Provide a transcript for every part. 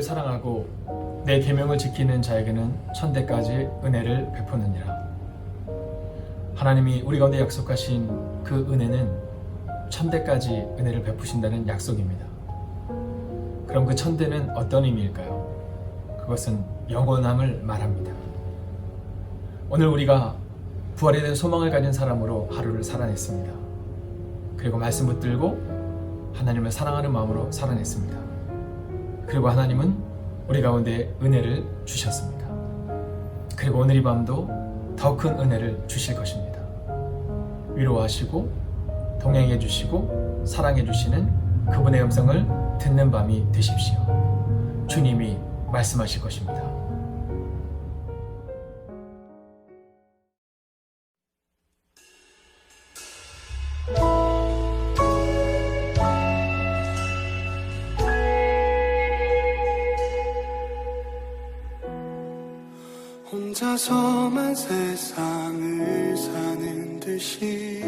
나를 사랑하고 내 계명을 지키는 자에게는 천대까지 은혜를 베푸느니라. 하나님이 우리 가운데 약속하신 그 은혜는 천대까지 은혜를 베푸신다는 약속입니다. 그럼 그 천대는 어떤 의미일까요? 그것은 영원함을 말합니다. 오늘 우리가 부활에 대한 소망을 가진 사람으로 하루를 살아냈습니다. 그리고 말씀 붙들고 하나님을 사랑하는 마음으로 살아냈습니다. 그리고 하나님은 우리 가운데 은혜를 주셨습니다. 그리고 오늘 이 밤도 더 큰 은혜를 주실 것입니다. 위로하시고 동행해 주시고 사랑해 주시는 그분의 음성을 듣는 밤이 되십시오. 주님이 말씀하실 것입니다. 혼자서만 세상을 사는 듯이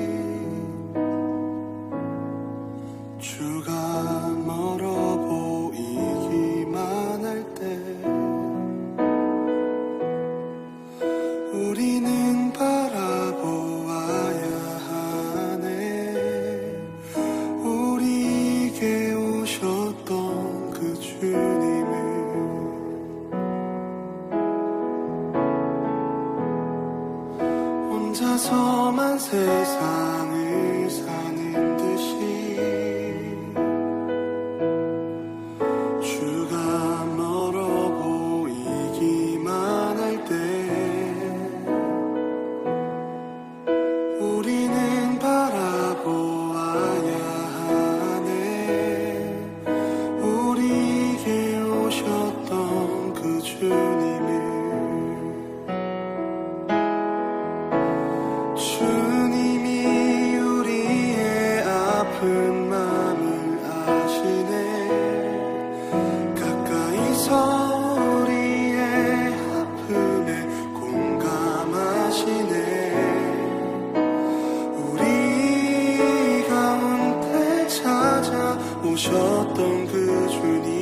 혼자서만 세상을 사는 주님이 우리의 아픈 마음을 아시네. 가까이서 우리의 아픔에 공감하시네. 우리 가운데 찾아오셨던 그 주님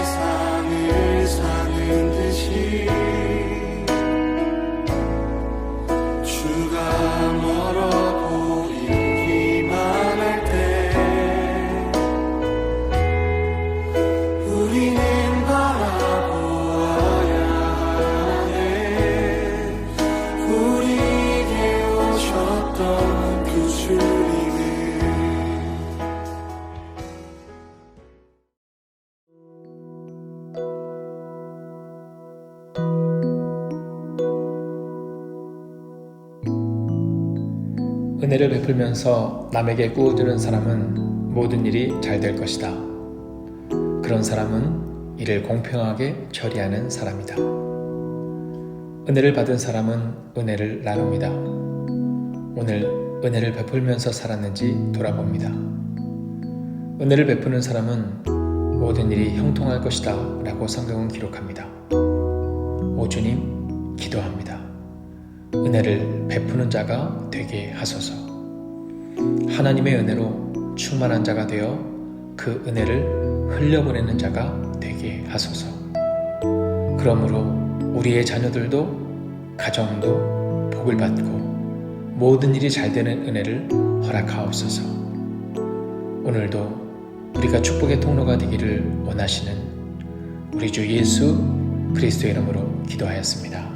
듯이 주가 은혜를 베풀면서 남에게 꾸어주는 사람은 모든 일이 잘 될 것이다. 그런 사람은 이를 공평하게 처리하는 사람이다. 은혜를 받은 사람은 은혜를 나눕니다. 오늘 은혜를 베풀면서 살았는지 돌아봅니다. 은혜를 베푸는 사람은 모든 일이 형통할 것이다 라고 성경은 기록합니다. 오 주님, 기도합니다. 은혜를 베푸는 자가 되게 하소서. 하나님의 은혜로 충만한 자가 되어 그 은혜를 흘려보내는 자가 되게 하소서. 그러므로 우리의 자녀들도 가정도 복을 받고 모든 일이 잘 되는 은혜를 허락하옵소서. 오늘도 우리가 축복의 통로가 되기를 원하시는 우리 주 예수 그리스도의 이름으로 기도하였습니다.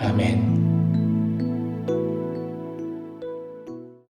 아멘.